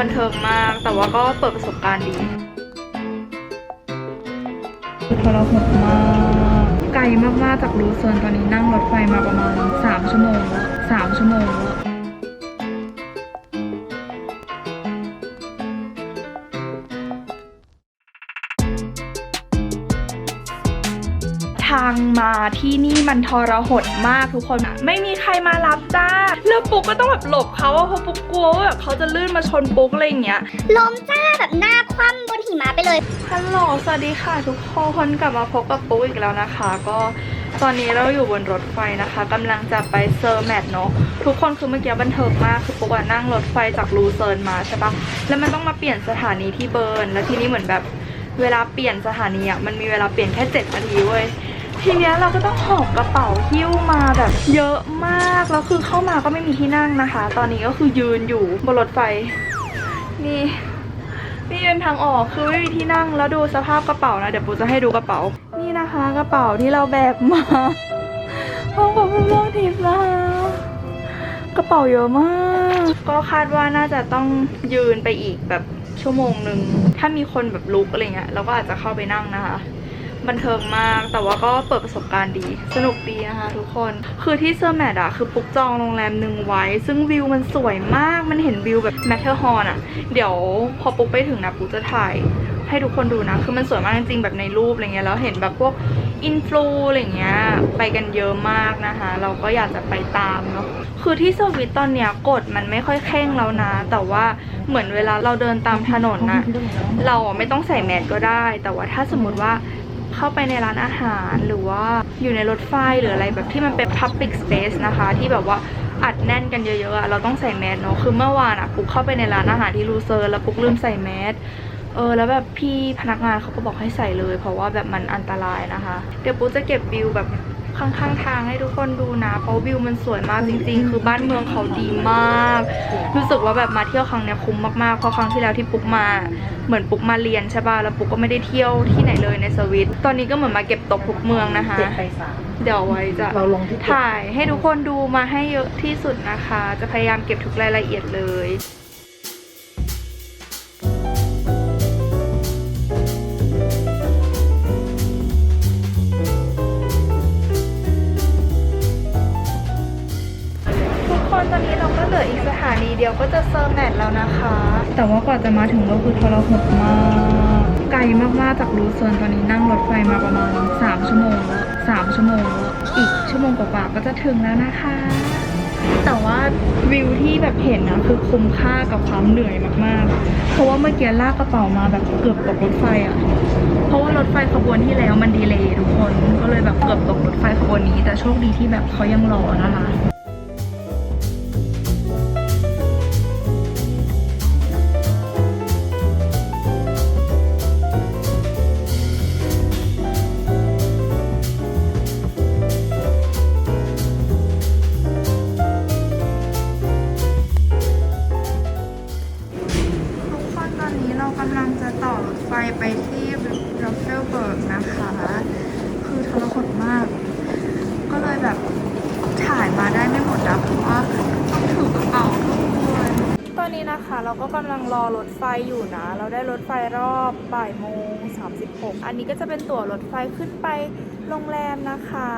บันเทิงมาก แต่ว่าก็เปิดประสบการณ์ดีทรหดมาก ไกลมากๆจากรูเซินตอนนี้นั่งรถไฟมาประมาณ 3 ชั่วโมงแล้ว3ชั่วโมงแล้ว มาที่นี่มันทรหดมากทุกคนอะไม่มีใครมารับจ้า แล้วปุ๊กก็ต้องแบบหลบเขาอะเพราะปุ๊กกลัวว่าแบบเขาจะลื่นมาชนปุ๊กอะไรอย่างเงี้ยลมจ้าแบบหน้าคว่ำบนหิมะไปเลย ฮัลโหล สวัสดีค่ะ ทุกคนกลับมาพบกับปุ๊กอีกแล้วนะคะ ก็ตอนนี้เราอยู่บนรถไฟนะคะกำลังจะไปเซอร์แมทเนาะทุกคนคือเมื่อกี้บันเทิงมากคือปุ๊กอะนั่งรถไฟจากลูเซิร์นมาใช่ปะแล้วมันต้องมาเปลี่ยนสถานีที่เบิร์นแล้วทีนี้เหมือนแบบเวลาเปลี่ยนสถานีอะมันมีเวลาเปลี่ยนแค่ 7 นาทีเว้ย ทีเนี้ยเราก็ต้องหอบกระเป๋าหิ้วมาแบบเยอะมาก แล้วคือเข้ามาก็ไม่มีที่นั่งนะคะ ตอนนี้ก็คือยืนอยู่บนรถไฟ นี่นี่เป็นทางออกคือไม่มีที่นั่งแล้วดูสภาพกระเป๋านะเดี๋ยวปูจะให้ดูกระเป๋า นี่นะคะกระเป๋าที่เราแบกมาพร้อมกับเรื่องทิปนะคะกระเป๋าเยอะมาก ก็คาดว่าน่าจะต้องยืนไปอีกแบบชั่วโมงหนึ่งถ้ามีคนแบบลุกอะไรเงี้ยเราก็อาจจะเข้าไปนั่งนะคะ บันเทิงมาก แต่ว่าก็เปิดประสบการณ์ดี สนุกดีนะคะทุกคน คือที่เซอร์แมทอะคือปุกจองโรงแรมหนึ่งไว้ ซึ่งวิวมันสวยมาก มันเห็นวิวแบบแมทเทอร์ฮอร์อะเดี๋ยวพอปุกไปถึงนะปุกจะถ่ายให้ทุกคนดูนะ คือมันสวยมากจริงๆแบบในรูปอะไรเงี้ย แล้วเห็นแบบพวกอินฟลูอะไรเงี้ย ไปกันเยอะมากนะคะ เราก็อยากจะไปตามเนาะ คือที่สวิตตอนเนี้ยกฎมันไม่ค่อยเข่งแล้วนะ แต่ว่าเหมือนเวลาเราเดินตามถนนนะเราไม่ต้องใส่แมสก็ได้ แต่ว่าถ้าสมมติว่า เข้าไปในร้านอาหารหรือว่าอยู่ในรถไฟหรืออะไรแบบที่มันเป็น Public Space นะคะ ที่แบบว่าอัดแน่นกันเยอะๆเราต้องใส่แมสเนาะคือเมื่อวานอะปุ๊กเข้าไปในร้านอาหารที่ลูเซอร์แล้วปุ๊กลืมใส่แมสเออแล้วแบบพี่พนักงานเขาก็บอกให้ใส่เลย เพราะว่าแบบมันอันตรายนะคะ เดี๋ยวปุ๊กจะเก็บวิวแบบ ข้างๆทางให้ทุกคนดูนะเพราะวิวมันสวยมากจริงๆ คือบ้านเมืองเขาดีมาก รู้สึกว่าแบบมาเที่ยวครั้งเนี้ยคุ้มมากๆเพราะครั้งที่แล้วที่ปุ๊กมาเหมือนปุ๊กมาเรียนใช่ป่ะแล้วปุ๊กก็ไม่ได้เที่ยวที่ไหนเลยในสวิตตอนนี้ก็เหมือนมาเก็บตกทุกเมืองนะคะ เจ็ดไปสามเดี๋ยวไว้จะเราลงที่เจ็ดถ่ายให้ทุกคนดูมาให้เยอะที่สุดนะคะ จะพยายามเก็บทุกรายละเอียดเลย คนตอนนี้เราก็เหลืออีกสถานีเดียวก็จะเซอร์แมทแล้วนะคะ แต่ว่ากว่าจะมาถึงก็คือทรหดมาก ไกลมากๆจากรูซินตอนนี้นั่งรถไฟมาประมาณ 3 ชั่วโมงแล้ว3ชั่วโมงแล้วอีกชั่วโมงกว่าๆก็จะถึงแล้วนะคะ แต่ว่าวิวที่แบบเห็นนะคือคุ้มค่ากับความเหนื่อยมากๆ เพราะว่าเมื่อกี้ลากกระเป๋ามาแบบเกือบตกรถไฟอะ่ะเพราะว่ารถไฟขบวนที่แล้วมันดีเลย์ทุกคน ก็เลยแบบเกือบตกรถไฟขบวนนี้ แต่โชคดีที่แบบเขายังรอนะคะ รอรถไฟอยู่นะ เราได้รถไฟรอบบ่ายโมง36 อันนี้ก็จะเป็นตั๋วรถไฟขึ้นไปโรงแรมนะคะ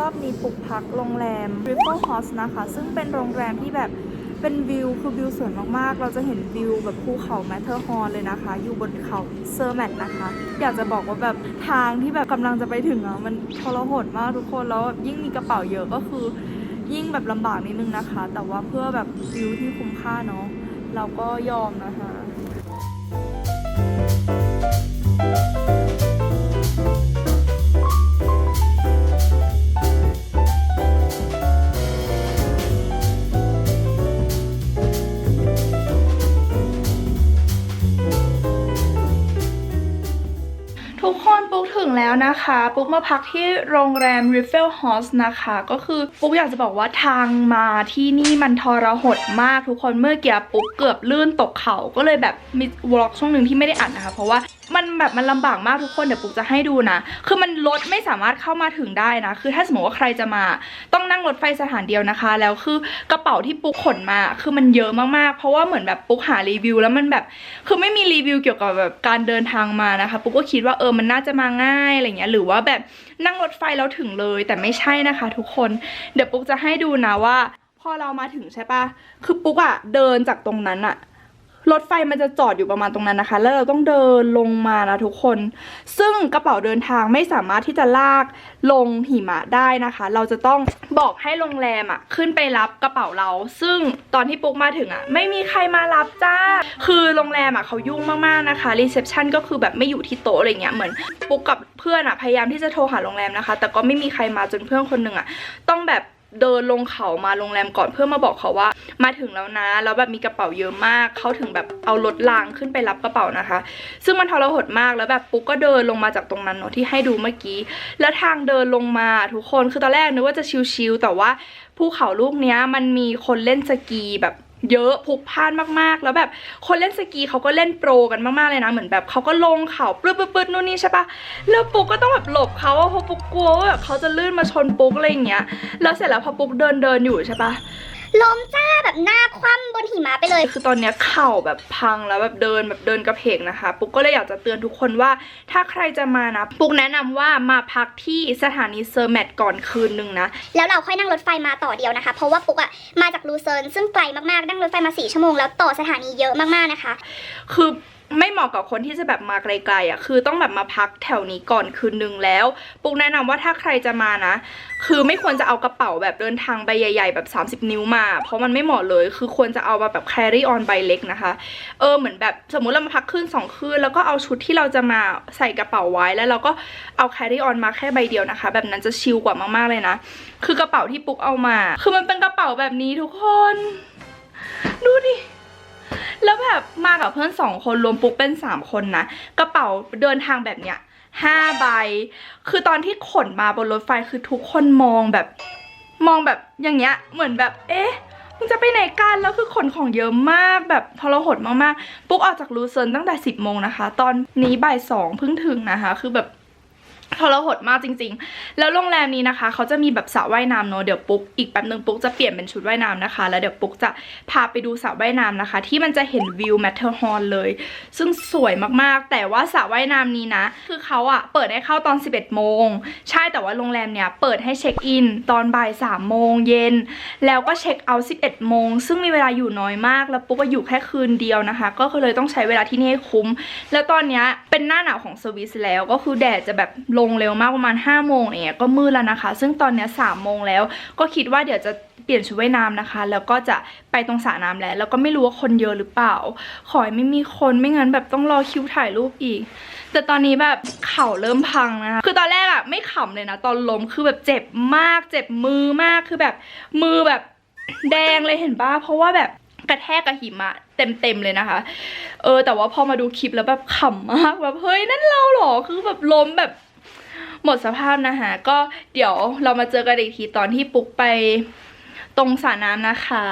รอบนี้ปลุกพักโรงแรม Ripple House นะคะ ซึ่งเป็นโรงแรมที่แบบเป็นวิวคือวิวสวยมากๆ เราจะเห็นวิวแบบภูเขาแมทเทอร์ฮอร์เลยนะคะ อยู่บนเขาเซอร์แมทนะคะ อยากจะบอกว่าแบบทางที่แบบกำลังจะไปถึงอะมันทรหดมากทุกคน แล้วแบบยิ่งมีกระเป๋าเยอะก็คือ ยิ่งแบบลำบากนิดนึงนะคะ แต่ว่าเพื่อแบบวิวที่คุ้มค่าเนาะ เราก็ยอมนะคะ แล้วนะคะ ปุ๊กมาพักที่โรงแรม Riffle House นะคะ ก็คือปุ๊กอยากจะบอกว่าทางมาที่นี่มันทรหดมากทุกคนเมื่อกี้ปุ๊กเกือบลื่นตกเขาก็เลยแบบมีวอล์กช่วงหนึ่งที่ไม่ได้อัดนะคะ เพราะว่า มันแบบมันลำบากมากทุกคนเดี๋ยวปุ๊กจะให้ดูนะ คือมันรถไม่สามารถเข้ามาถึงได้นะ คือถ้าสมมติว่าใครจะมา ต้องนั่งรถไฟสถานเดียวนะคะ แล้วคือกระเป๋าที่ปุ๊กขนมา คือมันเยอะมากๆ เพราะว่าเหมือนแบบปุ๊กหารีวิว แล้วมันแบบ คือไม่มีรีวิวเกี่ยวกับแบบการเดินทางมานะคะ ปุ๊กก็คิดว่าเออมันน่าจะมาง่ายอะไรเงี้ย หรือว่าแบบนั่งรถไฟแล้วถึงเลย แต่ไม่ใช่นะคะ ทุกคน เดี๋ยวปุ๊กจะให้ดูนะว่า พอเรามาถึงใช่ปะคือปุ๊กอะเดินจากตรงนั้นอะ รถไฟมันจะจอดอยู่ประมาณตรงนั้นนะคะ แล้วเราต้องเดินลงมานะทุกคน ซึ่งกระเป๋าเดินทางไม่สามารถที่จะลากลงหิมะได้นะคะ เราจะต้องบอกให้โรงแรมอะขึ้นไปรับกระเป๋าเรา ซึ่งตอนที่ปุ๊กมาถึงอะไม่มีใครมารับจ้า คือโรงแรมอะเขายุ่งมากๆนะคะรีเซพชันก็คือแบบไม่อยู่ที่โต๊ะอะไรเงี้ยเหมือนปุ๊กกับเพื่อนอะพยายามที่จะโทรหาโรงแรมนะคะ แต่ก็ไม่มีใครมาจนเพื่อนคนหนึ่งอะต้องแบบ เดินลงเขามาโรงแรมก่อนเพื่อมาบอกเขาว่า มาถึงแล้วนะ แล้วแบบมีกระเป๋าเยอะมาก เขาถึงแบบเอารถรางขึ้นไปรับกระเป๋านะคะ ซึ่งมันทรหดมากแล้วแบบปุ๊กก็เดินลงมาจากตรงนั้นเนาะที่ให้ดูเมื่อกี้ แล้วทางเดินลงมาทุกคนคือตอนแรกนึกว่าจะชิลๆแต่ว่าภูเขาลูกเนี้ยมันมีคนเล่นสกีแบบ เยอะพุกพล่านมากๆ แล้วแบบคนเล่นสกีเขาก็เล่นโปรกันมากๆเลยนะเหมือนแบบเขาก็ลงเขาปื๊ดๆนู่นนี่ใช่ปะแล้วปุ๊กก็ต้องแบบหลบเขาเพราะปุ๊กกลัวว่าแบบเขาจะลื่นมาชนปุ๊กอะไรอย่างเงี้ยแล้วเสร็จแล้วพอปุ๊กเดินเดินอยู่ใช่ปะ ล้มจ้าแบบหน้าคว่ำบนหิมะไปเลย คือตอนเนี้ยเข่าแบบพังแล้วแบบเดินแบบเดินกระเพกนะคะ ปุ๊กก็เลยอยากจะเตือนทุกคนว่า ถ้าใครจะมานะ ปุ๊กแนะนำว่ามาพักที่สถานีเซอร์แมทก่อนคืนนึงนะ แล้วเราค่อยนั่งรถไฟมาต่อเดียวนะคะ เพราะว่าปุ๊กอะมาจากลูเซิร์นซึ่งไกลมากๆ นั่งรถไฟมาสี่ชั่วโมงแล้วต่อสถานีเยอะมากๆนะคะ คือ ไม่เหมาะกับคนที่จะแบบมาไกลๆอะ คือต้องแบบมาพักแถวนี้ก่อนคืนนึงแล้ว ปุ๊กแนะนำว่าถ้าใครจะมานะ คือไม่ควรจะเอากระเป๋าแบบเดินทางใบใหญ่ๆ แบบ 30 นิ้วมา เพราะมันไม่เหมาะเลย คือควรจะเอามาแบบ carry on ใบเล็กนะคะ เออเหมือนแบบสมมุติเรามาพักคืนสองคืนแล้วก็เอาชุดที่เราจะมาใส่กระเป๋าไว้แล้วเราก็เอา carry on มาแค่ใบเดียวนะคะ แบบนั้นจะชิลกว่ามากๆเลยนะ คือกระเป๋าที่ปุ๊กเอามา คือมันเป็นกระเป๋าแบบนี้ทุกคน ดูดิ แล้วแบบมากับเพื่อนสองคนรวมปุ๊กเป็นสามคนนะ กระเป๋าเดินทางแบบเนี้ยห้าใบ คือตอนที่ขนมาบนรถไฟคือทุกคนมองแบบ มองแบบอย่างเงี้ย เหมือนแบบ เอ๊ะมึงจะไปไหนกัน แล้วคือขนของเยอะมากแบบทรหดมากๆ ปุ๊กออกจากลูเซิร์นตั้งแต่ 10โมงนะคะ ตอนนี้บ่ายสองเพิ่งถึงนะคะ คือแบบ ทรหดมากจริงๆ แล้วโรงแรมนี้นะคะ เขาจะมีแบบสระว่ายน้ำเนอะเดี๋ยวปุ๊กอีกแป๊บนึงปุ๊กจะเปลี่ยนเป็นชุดว่ายน้ำนะคะ แล้วเดี๋ยวปุ๊กจะพาไปดูสระว่ายน้ำนะคะ ที่มันจะเห็นวิวแมทเทอร์ฮอลเลย ซึ่งสวยมากๆ แต่ว่าสระว่ายน้ำนี้นะ คือเขาอะเปิดให้เข้าตอน 11 โมง ใช่แต่ว่าโรงแรมเนี่ยเปิดให้เช็คอินตอนบ่าย3โมงเย็น แล้วก็เช็คเอาท์11 โมง ซึ่งมีเวลาอยู่น้อยมาก แล้วปุ๊กก็อยู่แค่คืนเดียวนะคะ ก็เลยต้องใช้เวลาที่นี่ให้คุ้ม แล้วตอนเนี้ยเป็นหน้าหนาวของสวิสแล้วก็คือแดดจะแบบลงเร็วมากประมาณ5โมงเนี่ยก็มืดแล้วนะคะ ซึ่งตอนเนี้ย3โมงแล้ว ก็คิดว่าเดี๋ยวจะเปลี่ยนชุดว่ายน้ำนะคะ แล้วก็จะไปตรงสระน้ำแล้ว แล้วก็ไม่รู้ว่าคนเยอะหรือเปล่า ขอให้ไม่มีคนไม่งั้นแบบต้องรอคิวถ่ายรูปอีก แต่ตอนนี้แบบเข่าเริ่มพังนะคะคือตอนแรกอะไม่ขำเลยนะ ตอนล้มคือแบบเจ็บมาก เจ็บมือมากคือแบบมือแบบแดงเลยเห็นป่ะเพราะว่าแบบกระแทกกับหิมะเต็มๆเลยนะคะ เออ แต่ว่าพอมาดูคลิปแล้วแบบขำมากแบบเฮ้ยนั่นเราหรอ คือแบบล้มแบบ หมดสภาพนะคะก็เดี๋ยวเรามาเจอกันอีกทีตอนที่ปุ๊กไปตรงสระน้ำนะคะ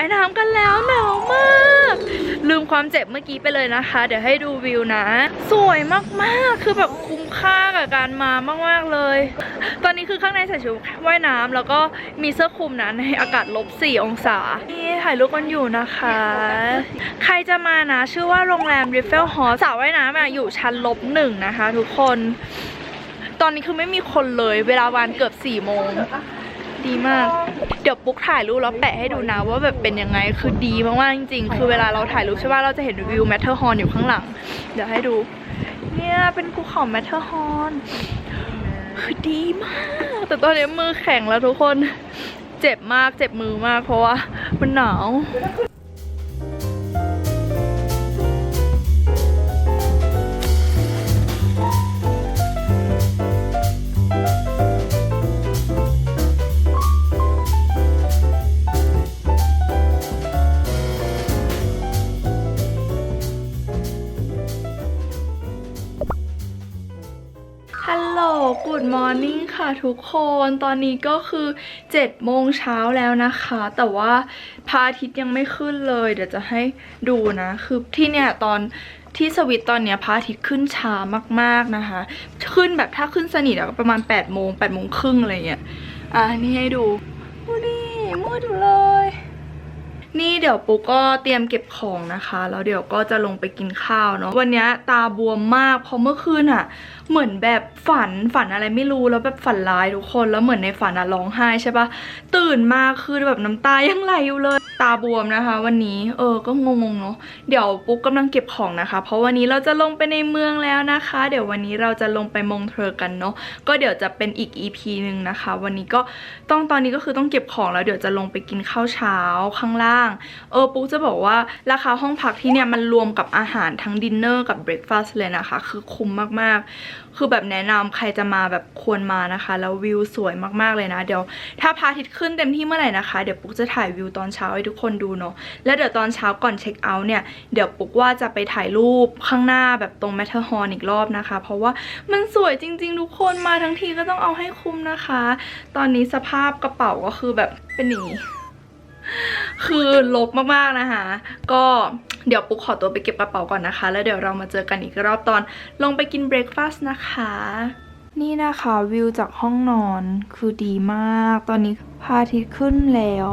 ว่ายน้ำกันแล้วหนาวมาก ลืมความเจ็บเมื่อกี้ไปเลยนะคะ เดี๋ยวให้ดูวิวนะ สวยมากๆ คือแบบคุ้มค่ากับการมามากๆเลย ตอนนี้คือข้างในใส่ชุดว่ายน้ำแล้วก็มีเสื้อคลุมนะในอากาศลบ 4 องศานี่ถ่ายรูปกันอยู่นะคะ ใครจะมานะ ชื่อว่าโรงแรม Riffle Hall สระว่ายน้ำอะอยู่ชั้นลบหนึ่งนะคะ ทุกคน ตอนนี้คือไม่มีคนเลยเวลาวันเกือบ4โมง ดีมาก เดี๋ยวปุ๊กถ่ายรูปแล้วแปะให้ดูนะว่าแบบเป็นยังไงคือดีมากๆจริง ๆ คือเวลาเราถ่ายรูปใช่ป่ะเราจะเห็นวิวแมทเทอร์ฮอร์นอยู่ข้างหลัง เดี๋ยวให้ดู เนี่ยเป็นภูเขาแมทเทอร์ฮอร์นคือดีมาก แต่ตอนนี้มือแข็งแล้วทุกคน เจ็บมากเจ็บมือมากเพราะว่ามันหนาว Morning ค่ะทุกคนตอนนี้ก็คือ7โมงเช้าแล้วนะคะ แต่ว่าพระอาทิตย์ยังไม่ขึ้นเลย เดี๋ยวจะให้ดูนะ คือที่เนี่ยตอนที่สวิตตอนเนี้ยพระอาทิตย์ขึ้นช้ามากๆนะคะ ขึ้นแบบถ้าขึ้นสนิทอะก็ประมาณ8โมง8โมงครึ่งอะไรเงี้ยอะนี่ให้ดูดูดิมืดอยู่เลย นี่เดี๋ยวปุ๊กก็เตรียมเก็บของนะคะ แล้วเดี๋ยวก็จะลงไปกินข้าวเนาะวันนี้ตาบวมมากเพราะเมื่อคืนอะเหมือนแบบฝันฝันอะไรไม่รู้แล้วแบบฝันร้ายทุกคนแล้วเหมือนในฝันอะร้องไห้ใช่ปะตื่นมาคือแบบน้ำตายังไหลอยู่เลย ตาบวมนะคะ วันนี้เออก็งงๆเนาะเดี๋ยวปุ๊กกำลังเก็บของนะคะ เพราะวันนี้เราจะลงไปในเมืองแล้วนะคะ เดี๋ยววันนี้เราจะลงไปมงเทอร์กันเนาะก็เดี๋ยวจะเป็นอีก EP หนึ่งนะคะ วันนี้ก็ต้องตอนนี้ก็คือต้องเก็บของแล้วเดี๋ยวจะลงไปกินข้าวเช้าข้างล่างเออปุ๊กจะบอกว่าราคาห้องพักที่เนี่ยมันรวมกับอาหารทั้งดินเนอร์กับเบรคฟาสต์เลยนะคะ คือคุ้มมากๆ คือแบบแนะนำใครจะมาแบบควรมานะคะ แล้ววิวสวยมากๆเลยนะ เดี๋ยวถ้าพระอาทิตย์ขึ้นเต็มที่เมื่อไหร่นะคะ เดี๋ยวปุ๊กจะถ่ายวิวตอนเช้าให้ทุกคนดูเนาะ แล้วเดี๋ยวตอนเช้าก่อนเช็คเอาท์เนี่ย เดี๋ยวปุ๊กว่าจะไปถ่ายรูปข้างหน้าแบบตรงแมทเทอร์ฮอร์อีกรอบนะคะ เพราะว่ามันสวยจริง ๆ ทุกคนมาทั้งทีก็ต้องเอาให้คุ้มนะคะ ตอนนี้สภาพกระเป๋าก็คือแบบเป็นอย่างนี้ คือลบมากๆนะคะ ก็เดี๋ยวปุ๊กขอตัวไปเก็บกระเป๋าก่อนนะคะ แล้วเดี๋ยวเรามาเจอกันอีกรอบตอนลงไปกินเบรคฟาสต์นะคะ นี่นะคะวิวจากห้องนอนคือดีมาก ตอนนี้พระอาทิตย์ขึ้นแล้ว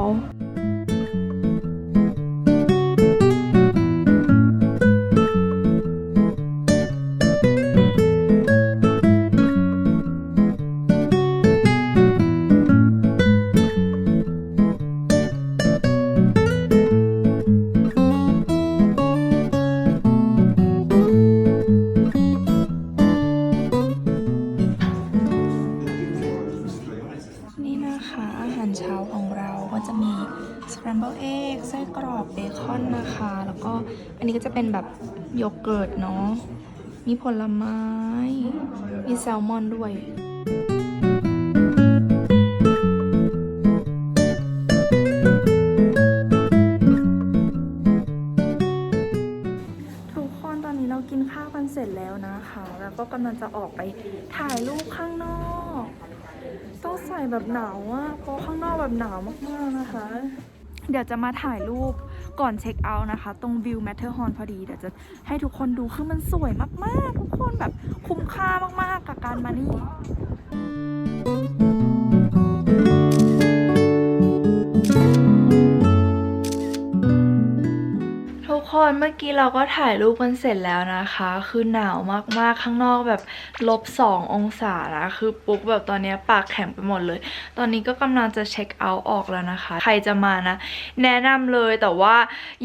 ของเราก็จะมี scramble egg ไส้กรอบเบคอนนะคะ แล้วก็อันนี้ก็จะเป็นแบบโยเกิร์ตเนาะ มีผลไม้ มีแซลมอนด้วยทุกคนตอนนี้เรากินข้าวกันเสร็จแล้วนะคะ แล้วก็กำลังจะออกไปถ่ายรูปข้างนอก แบบหนาวอะเพราะข้างนอกแบบหนาวมากๆนะคะ เดี๋ยวจะมาถ่ายรูปก่อนเช็คเอาท์นะคะ ตรงวิวแมทเทอร์ฮอร์นพอดีเดี๋ยวจะให้ทุกคนดูคือมันสวยมากๆ ทุกคนแบบคุ้มค่ามากๆกับการมานี่ คนเมื่อกี้เราก็ถ่ายรูปกันเสร็จแล้วนะคะ คือหนาวมากๆข้างนอกแบบลบสององศานะคือปุ๊กแบบตอนนี้ปากแข็งไปหมดเลย ตอนนี้ก็กำลังจะเช็คเอาท์ออกแล้วนะคะ ใครจะมานะ แนะนำเลยแต่ว่า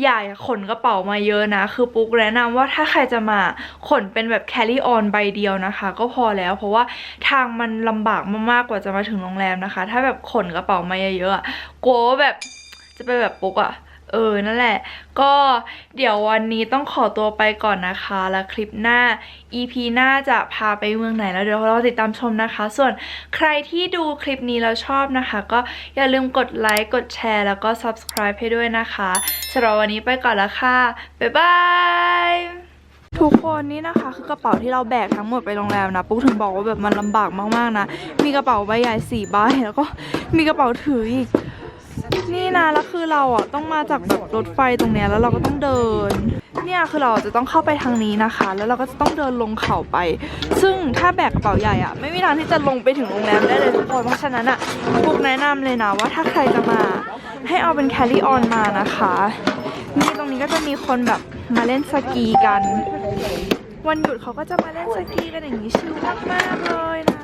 อย่าขนกระเป๋ามาเยอะนะ คือปุ๊กแนะนำว่าถ้าใครจะมาขนเป็นแบบ carry on ใบเดียวนะคะ ก็พอแล้วเพราะว่าทางมันลำบากมากๆกว่าจะมาถึงโรงแรมนะคะ ถ้าแบบขนกระเป๋ามาเยอะๆกลัวว่าแบบจะไปแบบปุ๊กอะ เออ นั่นแหละ ก็เดี๋ยววันนี้ต้องขอตัวไปก่อนนะคะ แล้วคลิปหน้า EP หน้าจะพาไปเมืองไหนแล้วเดี๋ยวเราติดตามชมนะคะ ส่วนใครที่ดูคลิปนี้แล้วชอบนะคะ ก็อย่าลืมกดไลค์ กดแชร์ แล้วก็ subscribe ให้ด้วยนะคะสำหรับวันนี้ไปก่อนล้วค่ะ บ๊ายบายทุกคนนี่นะคะคือกระเป๋าที่เราแบกทั้งหมดไปโรงแรมนะปุ๊กถึงบอกว่าแบบมันลำบากมากๆนะ มีกระเป๋าใบใหญ่สี่ใบแล้วก็มีกระเป๋าถืออีก นี่นะแล้วคือเราอะต้องมาจากแบบรถไฟตรงเนี้ยแล้วเราก็ต้องเดิน เนี่ยคือเราจะต้องเข้าไปทางนี้นะคะ แล้วเราก็จะต้องเดินลงเขาไป ซึ่งถ้าแบกกระเป๋าใหญ่อะ ไม่มีทางที่จะลงไปถึงโรงแรมได้เลยทุกคนเพราะฉะนั้นอะปุกแนะนำเลยนะว่าถ้าใครจะมาให้เอาเป็น carry on มานะคะนี่ตรงนี้ก็จะมีคนแบบมาเล่นสกีกัน วันหยุดเขาก็จะมาเล่นสกีกันอย่างนี้ชิลมากๆเลยนะ